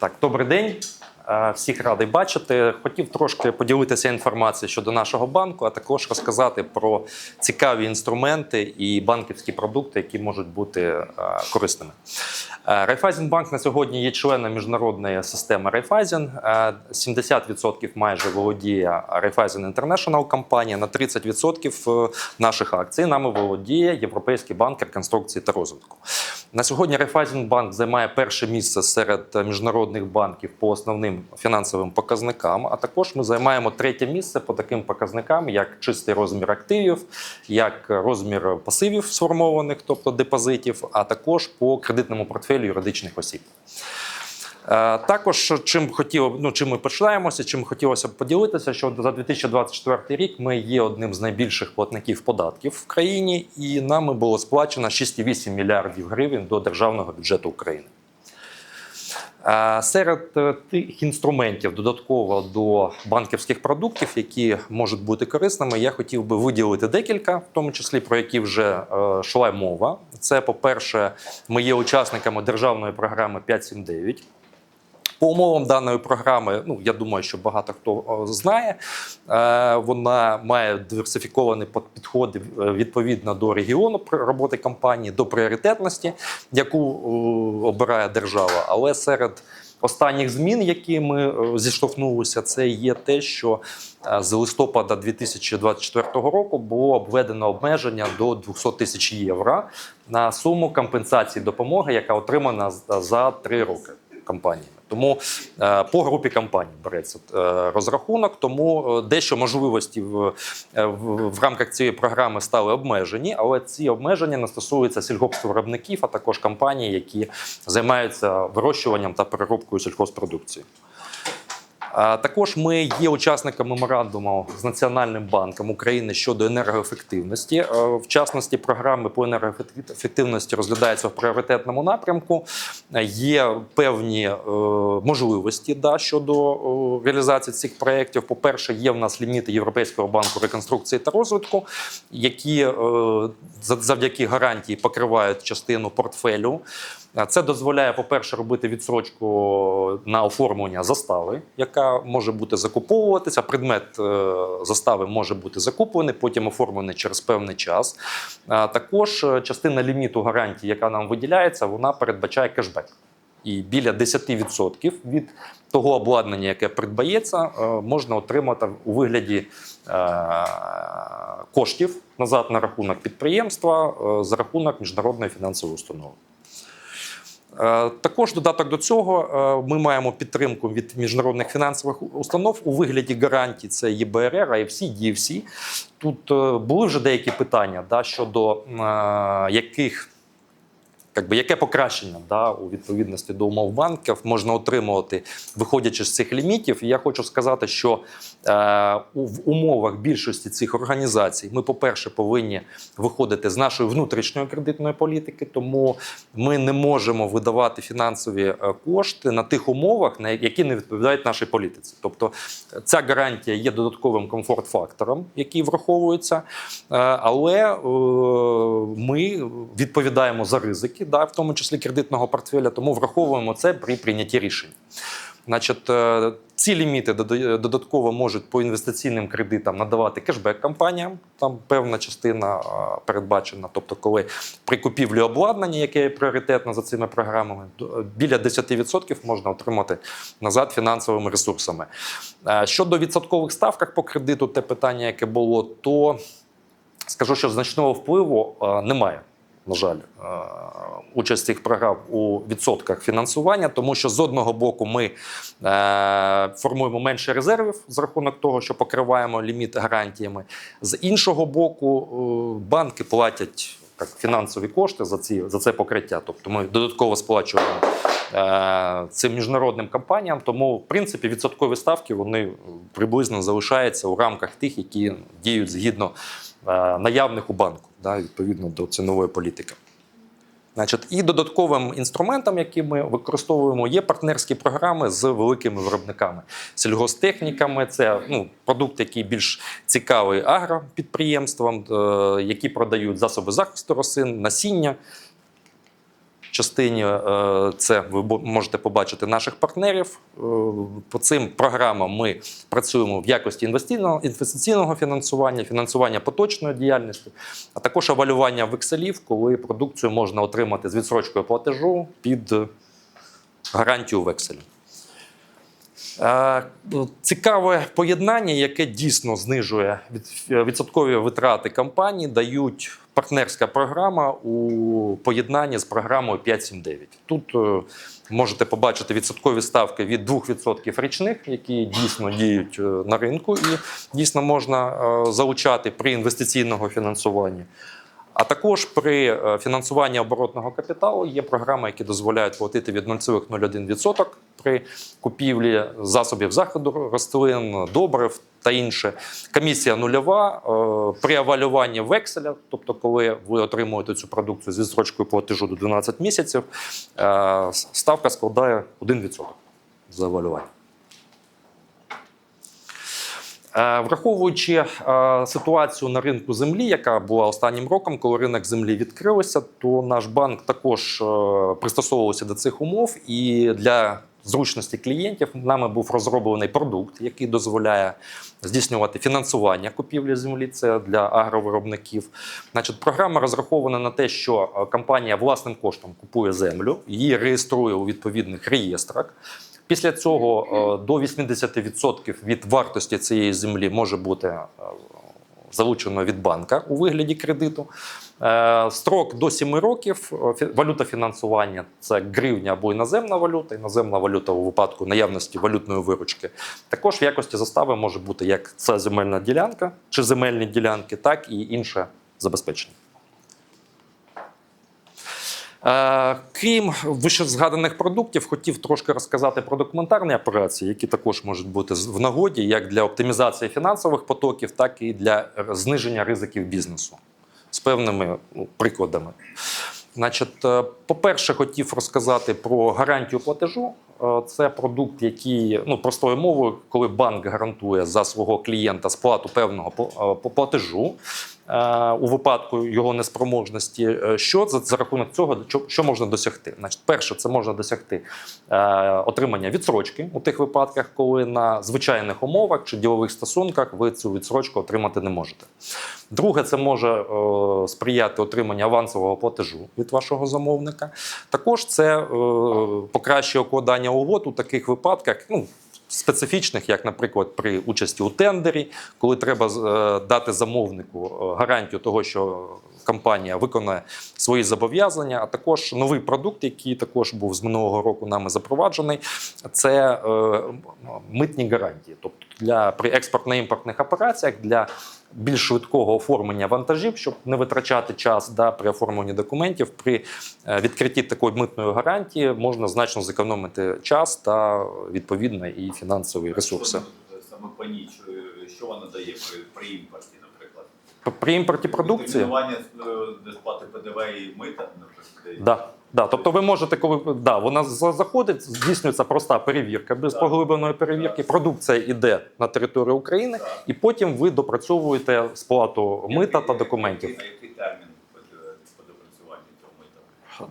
Так, добрий день. Е, Всіх радий бачити. Хотів трошки поділитися інформацією щодо нашого банку, а також розказати про цікаві інструменти і банківські продукти, які можуть бути е, корисними. Е, Райфайзенбанк на сьогодні є членом міжнародної системи Райфайзен. Е, 70% майже володіє Райфайзен International компанія, на 30% наших акцій нами володіє Європейський банк реконструкції та розвитку. На сьогодні Райфайзенбанк займає перше місце серед міжнародних банків по основним фінансовим показникам. А також ми займаємо третє місце по таким показникам, як чистий розмір активів, як розмір пасивів сформованих, тобто депозитів, а також по кредитному портфелю юридичних осіб. Е, Також чим хотів, ну чим ми починаємося, чим хотілося б поділитися, що за 2024 рік ми є одним з найбільших платників податків в країні, і нами було сплачено 6,8 мільярдів гривень до державного бюджету України. Е, Серед е, тих інструментів додатково до банківських продуктів, які можуть бути корисними, я хотів би виділити декілька, в тому числі про які вже йшла мова. Це, по-перше, ми є учасниками державної програми 579. По умовам даної програми, ну я думаю, що багато хто знає, е, вона має диверсифіковані під- підходи е, відповідно до регіону роботи компанії, до пріоритетності, яку обирає держава. Але серед останніх змін, які ми е, зіштовхнулися, це є те, що з листопада 2024 року було обведено обмеження до 200 тисяч євро на суму компенсації допомоги, яка отримана за три роки компаніями. Тому е, по групі компаній береться е, розрахунок, тому е, дещо можливості в, в, в рамках цієї програми стали обмежені, але ці обмеження не стосуються сільгоспвиробників, а також компаній, які займаються вирощуванням та переробкою сільхозпродукції. Також ми є учасником меморандуму з Національним банком України щодо енергоефективності. Е, В частності, програми по енергоефективності розглядаються в пріоритетному напрямку. Е, Є певні е, можливості да, щодо реалізації цих проєктів. По-перше, є в нас ліміти Європейського банку реконструкції та розвитку, які за- завдяки гарантії покривають частину портфелю. Це дозволяє, по-перше, робити відсрочку на оформлення застави, яка може бути закуповуватися. Предмет е, застави може бути закуплений, потім оформлений через певний час. Також е, частина ліміту гарантії, яка нам виділяється, вона передбачає кешбек. І біля 10% від того обладнання, яке придбається, е, можна отримати у вигляді коштів назад на рахунок підприємства за рахунок міжнародної фінансової установи. Е, Також додаток до цього е, ми маємо підтримку від міжнародних фінансових установ у вигляді гарантій. Це ЄБРР, IFC, DFC. Тут е, були вже деякі питання да, щодо яких. Якби, яке покращення да, у відповідності до умов банків можна отримувати, виходячи з цих лімітів? І я хочу сказати, що е, в умовах більшості цих організацій ми, по-перше, повинні виходити з нашої внутрішньої кредитної політики, тому ми не можемо видавати фінансові е, кошти на тих умовах, на які не відповідають нашій політиці. Тобто е, ця гарантія є додатковим комфорт-фактором, який враховується, е, але е, ми відповідаємо за ризики, да, в тому числі кредитного портфеля, тому враховуємо це при прийнятті рішень. Значить, е, ці ліміти додатково можуть по інвестиційним кредитам надавати кешбек компаніям. Там певна частина е, передбачена. Тобто, коли при купівлі обладнання, яке є пріоритетно за цими програмами, біля 10% можна отримати назад фінансовими ресурсами. Е, Щодо відсоткових ставках по кредиту, те питання, яке було, то скажу, що значного впливу е, немає. На жаль, е, участь цих програм у відсотках фінансування, тому що з одного боку ми е, формуємо менше резервів з рахунок того, що покриваємо ліміт гарантіями. З іншого боку, е, банки платять так, фінансові кошти за ці за це покриття. Тобто ми додатково сплачуємо цим міжнародним компаніям. Тому, в принципі, відсоткові ставки вони приблизно залишаються у рамках тих, які діють згідно наявних у банку, да, відповідно до цінової політики. Значить, і додатковим інструментом, який ми використовуємо, є партнерські програми з великими виробниками, сільгостехніками. Це ну, продукт, який більш цікавий агропідприємствам, е, які продають засоби захисту рослин, насіння. Частині е, це ви можете побачити наших партнерів. Е, По цим програмам ми працюємо в якості інвестиційного, інвестиційного фінансування, фінансування поточної діяльності, а також авалювання векселів, коли продукцію можна отримати з відсрочкою платежу під гарантію векселю. Е, Цікаве поєднання, яке дійсно знижує відсоткові витрати компанії, дають партнерська програма у поєднанні з програмою 579. Тут е, можете побачити відсоткові ставки від 2% річних, які дійсно діють е, на ринку, і дійсно можна залучати при інвестиційному фінансуванні. А також при е, фінансуванні оборотного капіталу є програми, які дозволяють платити від 0,01% при купівлі засобів заходу рослин, добрив та інше. Комісія нульова е, при авалюванні векселя, тобто, коли ви отримуєте цю продукцію з відстрочкою платежу до 12 місяців, е, ставка складає 1% за авалювання. Е, Враховуючи е, ситуацію на ринку землі, яка була останнім роком, коли ринок землі відкрився, то наш банк також е, пристосовувався до цих умов. І для зручності клієнтів нами був розроблений продукт, який дозволяє здійснювати фінансування купівлі землі. Це для агровиробників. Значить, програма розрахована на те, що компанія власним коштом купує землю, її реєструє у відповідних реєстрах. Після цього е, до 80% від вартості цієї землі може бути е, залучено від банка у вигляді кредиту. Е, Строк до 7 років. Валюта фінансування це гривня або іноземна валюта. Іноземна валюта у випадку наявності валютної виручки. Також в якості застави може бути як ця земельна ділянка чи земельні ділянки, так і інше забезпечення. Е, Крім вищезгаданих продуктів, хотів трошки розказати про документарні операції, які також можуть бути в нагоді як для оптимізації фінансових потоків, так і для е, зниження ризиків бізнесу з певними ну, прикладами. Значить, е, по-перше, хотів розказати про гарантію платежу. Це продукт, який ну простою мовою, коли банк гарантує за свого клієнта сплату певного платежу у випадку його неспроможності. Е, Що за, рахунок цього що, можна досягти? Значить, перше, це можна досягти е, отримання відсрочки у тих випадках, коли на звичайних умовах чи ділових стосунках ви цю відсрочку отримати не можете. Друге, це може е, сприяти отриманню авансового платежу від вашого замовника. Також це е, покращує укладання угод у таких випадках. Ну, Специфічних, як, наприклад, при участі у тендері, коли треба е, дати замовнику е, гарантію того, що компанія виконає свої зобов'язання, а також новий продукт, який також був з минулого року нами запроваджений, це е, митні гарантії. Тобто для при експортно-імпортних операціях для більш швидкого оформлення вантажів, щоб не витрачати час да, при оформленні документів, при е, відкритті такої митної гарантії можна значно зекономити час та відповідно і фінансові ресурси. Саме по що, що вона дає при, імпорті, наприклад? При імпорті продукції. Термінування е, де сплати ПДВ і мита, наприклад. Да. Да, тобто ви можете, коли да, вона заходить, здійснюється проста перевірка без поглибленої перевірки. Продукція йде на територію України, і потім ви допрацьовуєте сплату мита та документів. На який термін по, по допрацюванню цього мита?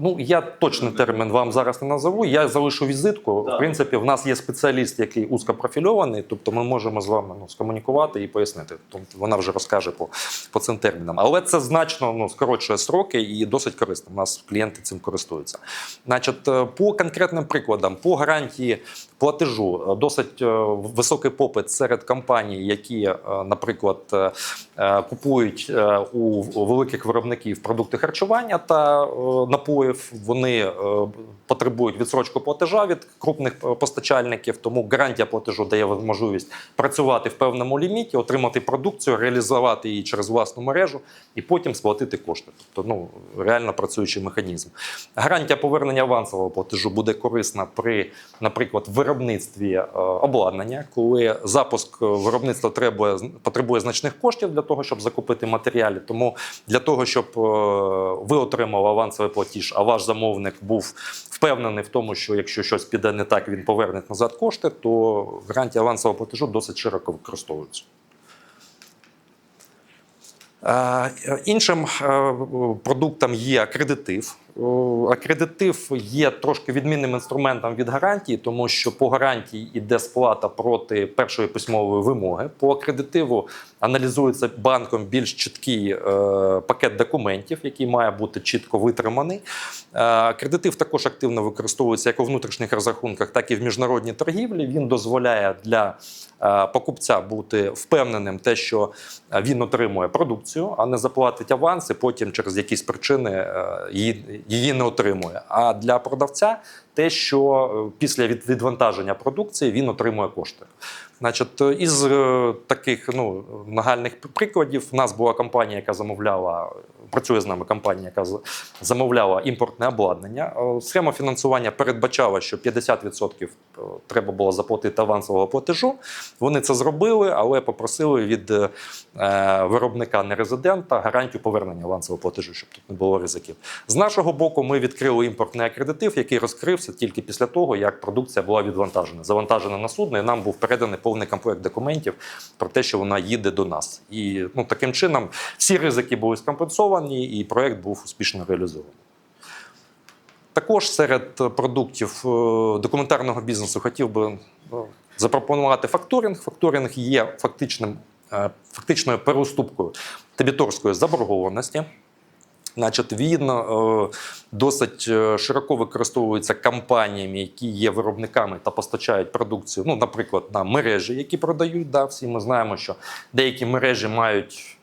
Ну я точний термін вам зараз не назову. Я залишу візитку. В принципі, в нас є спеціаліст, який узкопрофільований, тобто ми можемо з вами ну, скомунікувати і пояснити. Тобто вона вже розкаже по, по цим термінам. Але це значно ну, скорочує строки і досить корисно. У нас клієнти цим користуються. Значить, е, по конкретним прикладам, по гарантії платежу, е, досить е, високий попит серед компаній, які, наприклад, купують у великих виробників продукти харчування та е, напоїв. Вони е, потребують відсрочку платежа від крупних е, постачальників, тому гарантія платежу дає можливість працювати в певному ліміті, отримати продукцію, реалізувати її через власну мережу і потім сплатити кошти. Тобто, ну реально працюючий механізм. Гарантія повернення авансового платежу буде корисна при, наприклад, виробництві е, обладнання, коли запуск виробництва требує потребує значних коштів для того, щоб закупити матеріали. Тому для того, щоб ви отримали авансовий платіж, а ваш замовник був впевнений в тому, що якщо щось піде не так, він поверне назад кошти, то гарантія авансового платежу досить широко використовується. Е, Іншим е, продуктом є акредитив. О, акредитив є трошки відмінним інструментом від гарантії, тому що по гарантії йде сплата проти першої письмової вимоги. По акредитиву аналізується банком більш чіткий е, пакет документів, який має бути чітко витриманий. Е, акредитив також активно використовується як у внутрішніх розрахунках, так і в міжнародній торгівлі. Він дозволяє для е, покупця бути впевненим, те, що е, він отримує продукцію, а не заплатить аванс, і потім через якісь причини е, її, її не отримує. А для продавця те, що е, після відвантаження продукції він отримує кошти. Значить, е, із е, таких ну, нагальних прикладів, в нас була компанія, яка замовляла, працює з нами компанія, яка замовляла імпортне обладнання. Е, Схема фінансування передбачала, що 50% треба було заплатити авансового платежу. Вони це зробили, але попросили від е, виробника нерезидента гарантію повернення авансового платежу, щоб тут не було ризиків. З нашого боку, ми відкрили імпортний акредитив, який розкрився тільки після того, як продукція була відвантажена, завантажена на судно, і нам був переданий повний комплект документів про те, що вона їде до нас. І ну, таким чином всі ризики були скомпенсовані, і проект був успішно реалізований. Також серед продуктів е, документарного бізнесу хотів би е, запропонувати факторинг. Факторинг є фактичним, е, фактичною переуступкою дебіторської заборгованості. Значить, він досить широко використовується компаніями, які є виробниками та постачають продукцію. Ну, наприклад, на мережі, які продають. Да, всі ми знаємо, що деякі мережі мають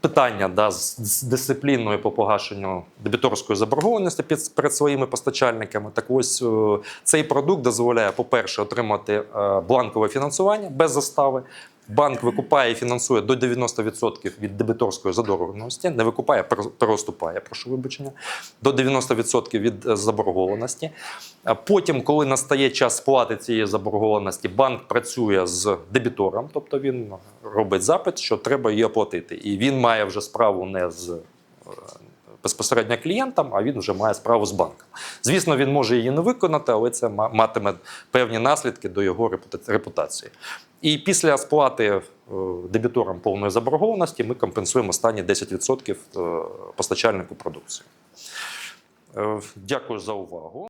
питання да, з, з дисципліною по погашенню дебіторської заборгованості під, перед своїми постачальниками. Так ось е, цей продукт дозволяє, по-перше, отримати е, бланкове фінансування без застави. Банк викупає і фінансує до 90% від дебіторської задороженості, не викупає, пере- переуступає, прошу вибачення, до 90% від е, заборгованості. Потім, коли настає час сплати цієї заборгованості, банк працює з дебітором, тобто він робить запит, що треба її оплатити. І він має вже справу не з е, безпосередньо клієнтом, а він вже має справу з банком. Звісно, він може її не виконати, але це ма- матиме певні наслідки до його репута- репутації. І після сплати е, дебіторам повної заборгованості ми компенсуємо останні 10% е, постачальнику продукції. Е, Дякую за увагу.